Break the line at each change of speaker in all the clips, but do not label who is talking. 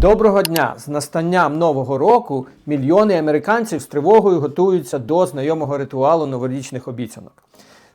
Доброго дня! З настанням нового року мільйони американців з тривогою готуються до знайомого ритуалу новорічних обіцянок.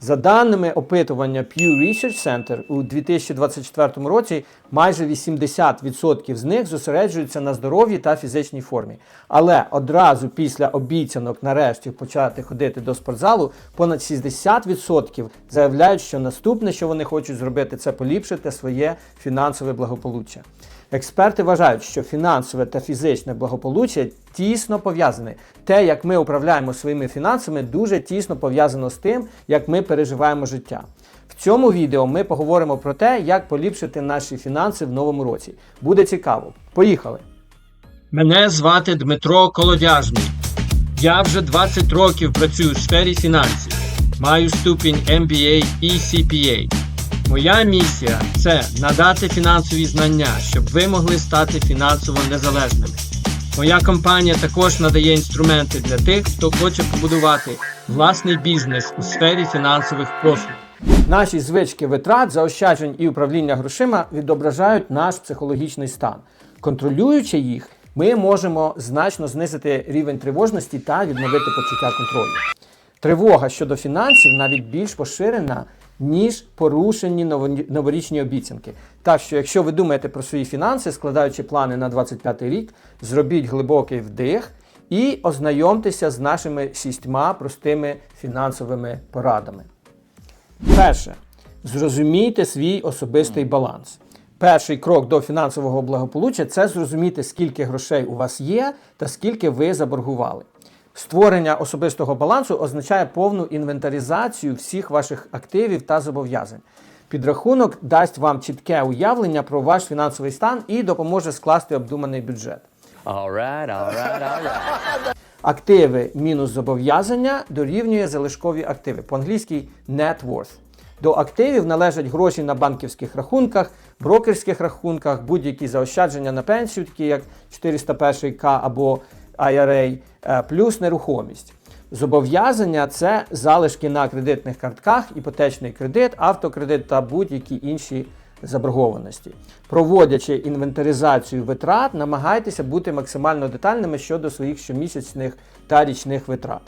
За даними опитування Pew Research Center, у 2024 році майже 80% з них зосереджуються на здоров'ї та фізичній формі. Але одразу після обіцянок нарешті почати ходити до спортзалу, понад 60% заявляють, що наступне, що вони хочуть зробити, це поліпшити своє фінансове благополуччя. Експерти вважають, що фінансове та фізичне благополуччя тісно пов'язані. Те, як ми управляємо своїми фінансами, дуже тісно пов'язано з тим, як ми переживаємо життя. В цьому відео ми поговоримо про те, як поліпшити наші фінанси в новому році. Буде цікаво. Поїхали! Мене звати Дмитро Колодяжний. Я вже 20 років працюю в сфері фінансів. Маю ступінь MBA і CPA. Моя місія це надати фінансові знання, щоб ви могли стати фінансово незалежними. Моя компанія також надає інструменти для тих, хто хоче побудувати власний бізнес у сфері фінансових послуг. Наші звички витрат, заощаджень і управління грошима відображають наш психологічний стан. Контролюючи їх, ми можемо значно знизити рівень тривожності та відновити почуття контролю. Тривога щодо фінансів навіть більш поширена, ніж порушені новорічні обіцянки. Так що, якщо ви думаєте про свої фінанси, складаючи плани на 25 рік, зробіть глибокий вдих і ознайомтеся з нашими шістьма простими фінансовими порадами. Перше. Зрозумійте свій особистий баланс. Перший крок до фінансового благополуччя це зрозуміти, скільки грошей у вас є та скільки ви заборгували. Створення особистого балансу означає повну інвентаризацію всіх ваших активів та зобов'язань. Підрахунок дасть вам чітке уявлення про ваш фінансовий стан і допоможе скласти обдуманий бюджет.
All right, all right, all right.
Активи мінус зобов'язання дорівнює залишкові активи. По-англійськи net worth. До активів належать гроші на банківських рахунках, брокерських рахунках, будь-які заощадження на пенсію, такі як 401К або IRA, е, плюс нерухомість. Зобов'язання це залишки на кредитних картках, іпотечний кредит, автокредит та будь-які інші заборгованості. Проводячи інвентаризацію витрат, намагайтеся бути максимально детальними щодо своїх щомісячних та річних витрат.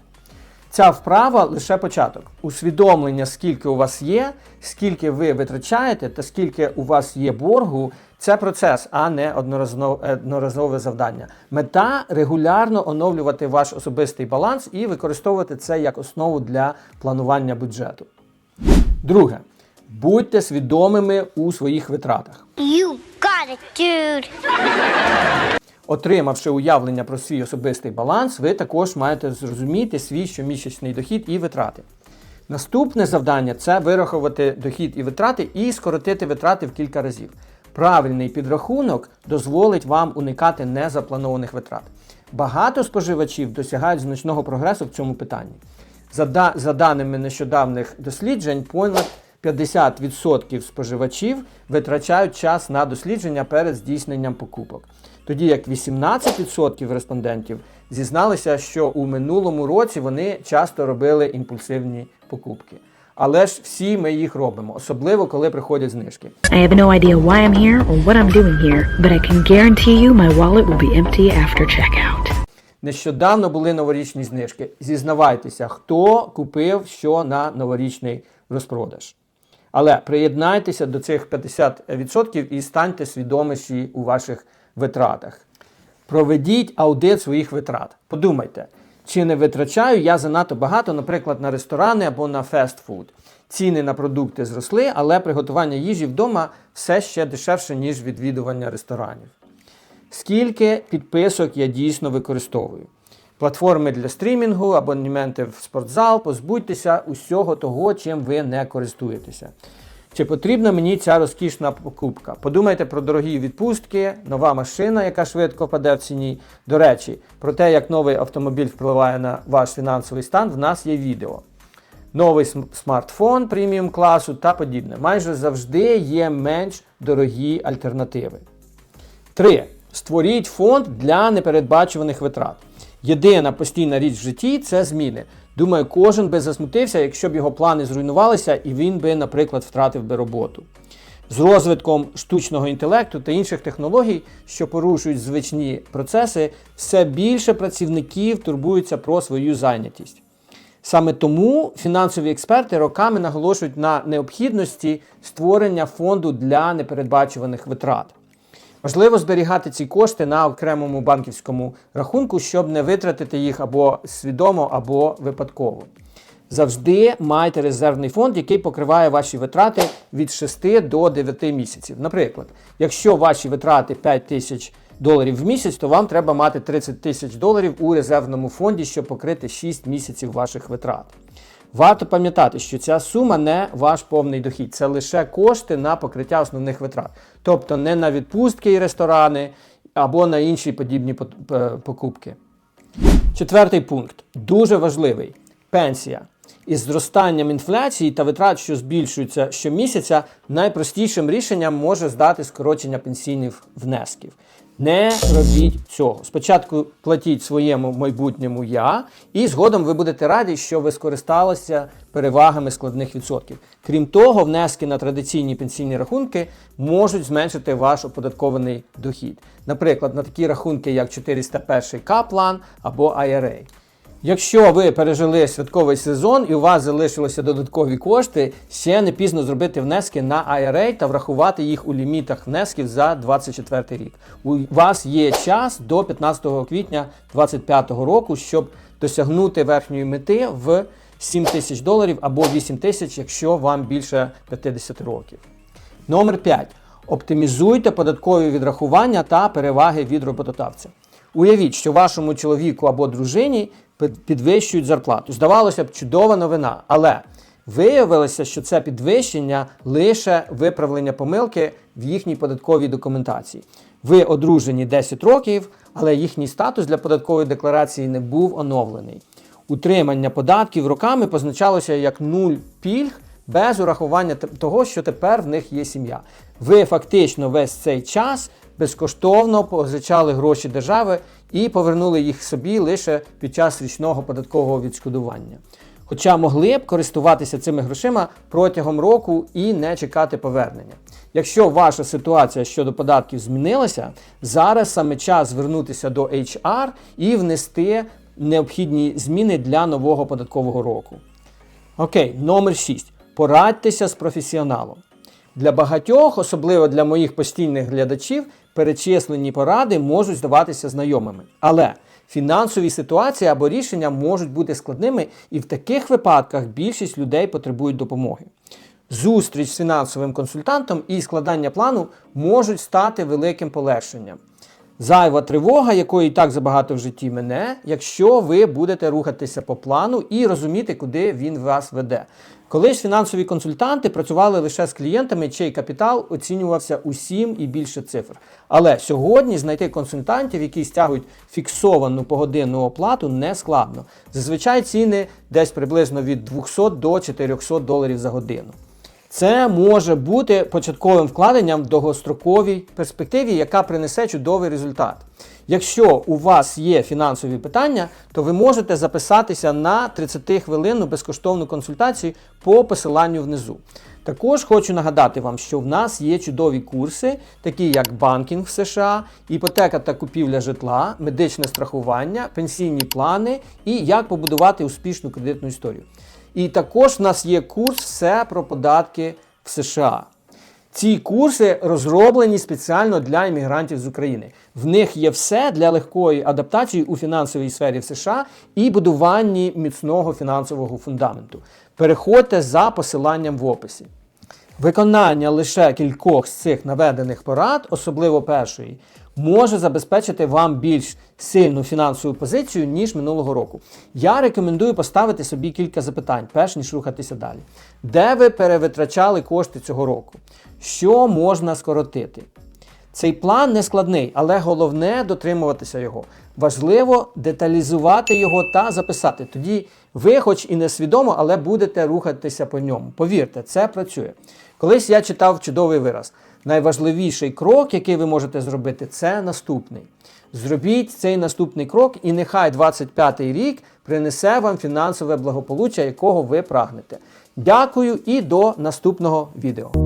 Ця вправа лише початок. Усвідомлення, скільки у вас є, скільки ви витрачаєте та скільки у вас є боргу, це процес, а не одноразове завдання. Мета регулярно оновлювати ваш особистий баланс і використовувати це як основу для планування бюджету. Друге. Будьте свідомими у своїх витратах.
You got it, dude.
Отримавши уявлення про свій особистий баланс, ви також маєте зрозуміти свій щомісячний дохід і витрати. Наступне завдання це вирахувати дохід і витрати і скоротити витрати в кілька разів. Правильний підрахунок дозволить вам уникати незапланованих витрат. Багато споживачів досягають значного прогресу в цьому питанні. За, да- за даними нещодавних досліджень, понад 50% споживачів витрачають час на дослідження перед здійсненням покупок. Тоді як 18% респондентів зізналися, що у минулому році вони часто робили імпульсивні покупки. Але ж всі ми їх робимо, особливо коли приходять знижки.
I have no idea why I'm here or what I'm doing here, but I can guarantee you my wallet will be empty after checkout.
Нещодавно були новорічні знижки. Зізнавайтеся, хто купив що на новорічний розпродаж. Але приєднайтеся до цих 50% і станьте свідоміші у ваших витратах. Проведіть аудит своїх витрат. Подумайте, чи не витрачаю я занадто багато, наприклад, на ресторани або на фестфуд. Ціни на продукти зросли, але приготування їжі вдома все ще дешевше, ніж відвідування ресторанів. Скільки підписок я дійсно використовую? Платформи для стрімінгу, абонементи в спортзал, позбудьтеся усього того, чим ви не користуєтеся. Чи потрібна мені ця розкішна покупка? Подумайте про дорогі відпустки, нова машина, яка швидко паде в ціні. До речі, про те, як новий автомобіль впливає на ваш фінансовий стан, в нас є відео. Новий смартфон преміум класу та подібне. Майже завжди є менш дорогі альтернативи. 3. Створіть фонд для непередбачуваних витрат. Єдина постійна річ в житті це зміни. Думаю, кожен би засмутився, якщо б його плани зруйнувалися і він би, наприклад, втратив би роботу. З розвитком штучного інтелекту та інших технологій, що порушують звичні процеси, все більше працівників турбуються про свою зайнятість. Саме тому фінансові експерти роками наголошують на необхідності створення фонду для непередбачуваних витрат. Важливо зберігати ці кошти на окремому банківському рахунку, щоб не витратити їх або свідомо, або випадково. Завжди майте резервний фонд, який покриває ваші витрати від 6 до 9 місяців. Наприклад, якщо ваші витрати 5 тисяч доларів в місяць, то вам треба мати 30 тисяч доларів у резервному фонді, щоб покрити 6 місяців ваших витрат. Варто пам'ятати, що ця сума не ваш повний дохід, це лише кошти на покриття основних витрат, тобто не на відпустки і ресторани або на інші подібні покупки. Четвертий пункт дуже важливий пенсія. Із зростанням інфляції та витрат, що збільшуються щомісяця, найпростішим рішенням може здати скорочення пенсійних внесків. Не робіть цього. Спочатку платіть своєму майбутньому я, і згодом ви будете раді, що ви скористалися перевагами складних відсотків. Крім того, внески на традиційні пенсійні рахунки можуть зменшити ваш оподаткований дохід. Наприклад, на такі рахунки, як 401 К-план або IRA. Якщо ви пережили святковий сезон і у вас залишилися додаткові кошти, ще не пізно зробити внески на IRA та врахувати їх у лімітах внесків за 2024 рік. У вас є час до 15 квітня 2025 року, щоб досягнути верхньої мети в 7 тисяч доларів або 8 тисяч, якщо вам більше 50 років. Номер 5. Оптимізуйте податкові відрахування та переваги від роботодавця. Уявіть, що вашому чоловіку або дружині підвищують зарплату. Здавалося б, чудова новина, але виявилося, що це підвищення лише виправлення помилки в їхній податковій документації. Ви одружені 10 років, але їхній статус для податкової декларації не був оновлений. Утримання податків роками позначалося як нуль пільг без урахування того, що тепер в них є сім'я. Ви фактично весь цей час безкоштовно позичали гроші держави і повернули їх собі лише під час річного податкового відшкодування. Хоча могли б користуватися цими грошима протягом року і не чекати повернення. Якщо ваша ситуація щодо податків змінилася, зараз саме час звернутися до HR і внести необхідні зміни для нового податкового року. Окей, номер 6. Порадьтеся з професіоналом. Для багатьох, особливо для моїх постійних глядачів, перечислені поради можуть здаватися знайомими. Але фінансові ситуації або рішення можуть бути складними, і в таких випадках більшість людей потребують допомоги. Зустріч з фінансовим консультантом і складання плану можуть стати великим полегшенням. Зайва тривога, якої і так забагато в житті мене, якщо ви будете рухатися по плану і розуміти, куди він вас веде. Колись фінансові консультанти працювали лише з клієнтами, чий капітал оцінювався у 7 і більше цифр. Але сьогодні знайти консультантів, які стягують фіксовану погодинну оплату, не складно. Зазвичай ціни десь приблизно від 200 до 400 доларів за годину. Це може бути початковим вкладенням в довгостроковій перспективі, яка принесе чудовий результат. Якщо у вас є фінансові питання, то ви можете записатися на 30-хвилинну безкоштовну консультацію по посиланню внизу. Також хочу нагадати вам, що в нас є чудові курси, такі як банкінг в США, іпотека та купівля житла, медичне страхування, пенсійні плани і як побудувати успішну кредитну історію. І також в нас є курс все про податки в США. Ці курси розроблені спеціально для іммігрантів з України. В них є все для легкої адаптації у фінансовій сфері в США і будуванні міцного фінансового фундаменту. Переходьте за посиланням в описі. Виконання лише кількох з цих наведених порад, особливо першої, може забезпечити вам більш сильну фінансову позицію, ніж минулого року. Я рекомендую поставити собі кілька запитань, перш ніж рухатися далі. Де ви перевитрачали кошти цього року? Що можна скоротити? Цей план не складний, але головне дотримуватися його. Важливо деталізувати його та записати. Тоді ви, хоч і не свідомо, але будете рухатися по ньому. Повірте, це працює. Колись я читав чудовий вираз. Найважливіший крок, який ви можете зробити, це наступний. Зробіть цей наступний крок, і нехай 25-й рік принесе вам фінансове благополуччя, якого ви прагнете. Дякую і до наступного відео.